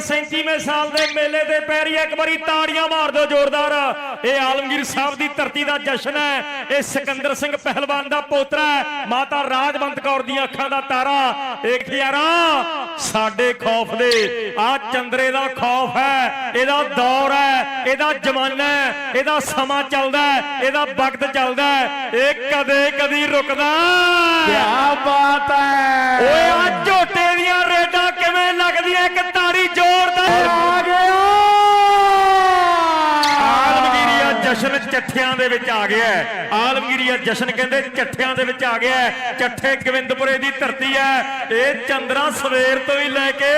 37ਵੇਂ ਸਾਲ ਦੇ ਮੇਲੇ ਦੇ ਪੈਰੀ ਇੱਕ ਵਾਰੀ ਤਾੜੀਆਂ ਮਾਰ ਦਿਓ ਜ਼ੋਰਦਾਰ। ਇਹ ਆਲਮਗੀਰ ਸਾਹਿਬ ਦੀ ਧਰਤੀ ਦਾ ਜਸ਼ਨ ਹੈ। ਇਹ ਸਿਕੰਦਰ ਸਿੰਘ ਪਹਿਲਵਾਨ ਦਾ ਪੋਤਰਾ ਹੈ। ਮਾਤਾ ਰਾਜਵੰਤ ਕੌਰ ਦੀਆਂ ਅੱਖਾਂ ਦਾ ਤਾਰਾ। ਇਹ ਯਾਰਾ ਸਾਡੇ ਖੌਫ ਦੇ। ਆ ਚੰਦਰੇ ਦਾ ਖੌਫ ਹੈ। ਇਹਦਾ ਦੌਰ ਹੈ। ਇਹਦਾ ਜ਼ਮਾਨਾ ਹੈ। ਇਹਦਾ ਸਮਾਂ ਚੱਲਦਾ ਹੈ। ਇਹਦਾ ਵਕਤ ਚੱਲਦਾ ਹੈ। ਇਹ ਕਦੇ ਕਦੀ ਰੁਕਦਾ ਕਿਆ ਬਾਤ ਹੈ। ਓਏ ਆ ਝੋਟੇ ਦੀਆਂ ਰੇਡਾਂ ਕਿਵੇਂ ਲੱਗਦੀਆਂ? ਇੱਕ ਤਾੜੀ ਜ਼ੋਰਦਾਰ ਆ ਗਿਆ ਆਲਮਗੀਰੀਆ ਜਸ਼ਨ ਚੱਠਿਆਂ ਦੇ ਵਿੱਚ ਆ ਗਿਆ ਹੈ। ਆਲਮਗੀਰੀਆ ਜਸ਼ਨ ਕਹਿੰਦੇ ਚੱਠਿਆਂ ਦੇ ਵਿੱਚ ਆ ਗਿਆ ਚੱਠੇ ਗੋਬਿੰਦਪੁਰੇ ਦੀ ਧਰਤੀ ਹੈ। ਇਹ ਚੰਦਰਾ ਸਵੇਰ ਤੋਂ ਹੀ ਲੈ ਕੇ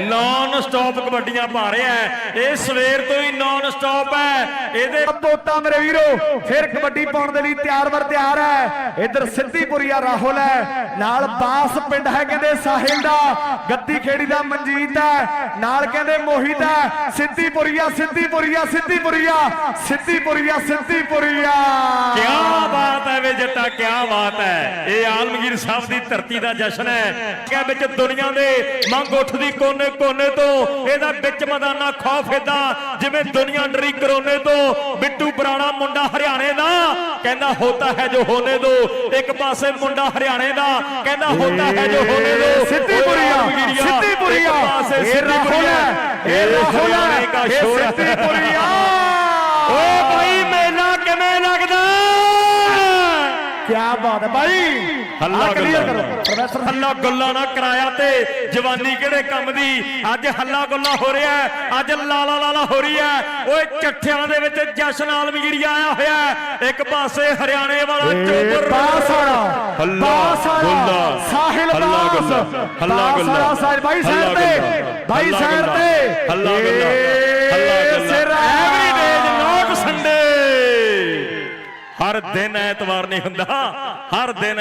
ਨਾਨ ਸਟਾਪ ਕਬੱਡੀਆਂ ਪਾ ਰਿਹਾ ਹੈ। ਇਹ ਸਵੇਰ ਤੋਂ ਹੀ ਨਾਨ ਸਟਾਪ ਹੈ। ਇਹਦੇ ਪੋਤਾ ਮੇਰੇ ਵੀਰੋ ਫਿਰ ਕਬੱਡੀ ਪਾਉਣ ਦੇ ਲਈ ਤਿਆਰ ਵਰ ਤਿਆਰ ਹੈ। ਇੱਧਰ ਸਿੱਧੀਪੁਰੀਆ ਰਾਹੁਲ ਹੈ। ਨਾਲ ਬਾਸ ਪਿੰਡ ਹੈ ਕਹਿੰਦੇ ਸਾਹਿਲ ਦਾ। ਗੱਦੀ ਖੇੜੀ ਦਾ ਮਨਜੀਤ ਹੈ। ਨਾਲ ਕਹਿੰਦੇ ਮੋਹਿਤ ਹੈ। ਸਿੱਧੀਪੁਰੀਆ ਸਿੱਧੀਪੁਰੀਆ ਸਿੱਧੀਪੁਰੀਆ ਸਿੱਧੀਪੁਰੀਆ ਸਿੱਧੀਪੁਰੀਆ ਕਿਆ ਬਾਤ ਹੈ ਵੇ ਜੱਟਾ ਕਿਆ ਬਾਤ ਹੈ। ਇਹ ਆਲਮਗੀਰ ਸਾਹਿਬ ਦੀ ਧਰਤੀ ਦਾ ਜਸ਼ਨ ਹੈ। ਕਿ ਵਿੱਚ ਦੁਨੀਆ ਦੇ ਮੰਗ ਉੱਠਦੀ ਕੋਨੇ ਕੋਨੇ ਤੋਂ। ਇਹਦਾ ਵਿੱਚ ਮਦਾਨਾ ਖੌਫ ਏਦਾਂ ਜਿਵੇਂ ਦੁਨੀਆ ਡਰੀ ਕਰੋਨੇ ਤੋਂ। ਬਿੱਟੂ ਬਰਾਣਾ ਮੁੰਡਾ ਹਰਿਆਣੇ ਦਾ। ਕਹਿੰਦਾ ਹੋਤਾ ਹੈ ਜੋ ਹੋਣੇ ਦੋ ਇੱਕ ਪਾਸੇ ਮੁੰਡਾ ਹਰਿਆਣੇ ਦਾ। ਕਹਿੰਦਾ ਹੋਤਾ ਹੈ ਜੋ ਹੋਣੇ ਦੋ ਸਿੱਧੀਪੁਰੀਆ, ਓਏ ਆਲਮਗੀਰੀਆ, ਸਿੱਧੀਪੁਰੀਆ, ਇੱਕ ਪਾਸੇ ਇਹ ਰਾਹੁਲ ਹੈ, ਸਿੱਧੀਪੁਰੀਆ, ਇਹ ਰਾਹੁਲ ਹੈ, ਹਰਿਆਣੇ ਕਾ ਇਹ ਸ਼ੋਰ ਹੈ। ਸਿੱਧੀਪੁਰੀਆ। ਓਏ ਭਾਈ ਮੇਲਾ ਕਿਵੇਂ ਲੱਗਦਾ ਕਿਆ ਬਾਤ ਹੈ ਭਾਈ ਹੱਲਾ ਗੁੱਲਾ। ਕਰੋ। ਪ੍ਰੋਫੈਸਰ ਹੱਲਾ ਗੁੱਲਾ ਨਾ ਕਰਾਇਆ ਤੇ ਜਵਾਨੀ ਕਿਹੜੇ ਕੰਮ ਦੀ? ਅੱਜ ਹੱਲਾ ਗੁੱਲਾ ਹੋ ਰਿਹਾ ਅੱਜ ਲਾਲਾ ਲਾਲਾ ਹੋ ਰਹੀ ਹੈ। ਓਏ ਚੱਠਿਆਂ ਦੇ ਵਿੱਚ ਜਸ਼ਨ ਆਲਮਗੀਰੀਆ ਆਇਆ ਹੋਇਆ ਹੈ। ਇੱਕ ਪਾਸੇ ਹਰਿਆਣੇ ਵਾਲਾ ਚੋਬਰ ਬਾਸ ਵਾਲਾ ਹੱਲਾ ਗੁੱਲਾ। ਸਾਹਿਲ ਹੱਲਾ ਬਾਸ। ਹੱਲਾ ਗੁੱਲਾ। ਸਾਹਿਲ ਹੱਲਾ ਸਾਈਡ ਤੇ ਸਾਈਡ ਗੁੱਲਾ, ਤੇ। ਹੱਲਾ ਗੁੱਲਾ। ਹਰ ਦਿਨ ਐਤਵਾਰ ਨਹੀਂ ਹੁੰਦਾ। ਹਰ ਦਿਨ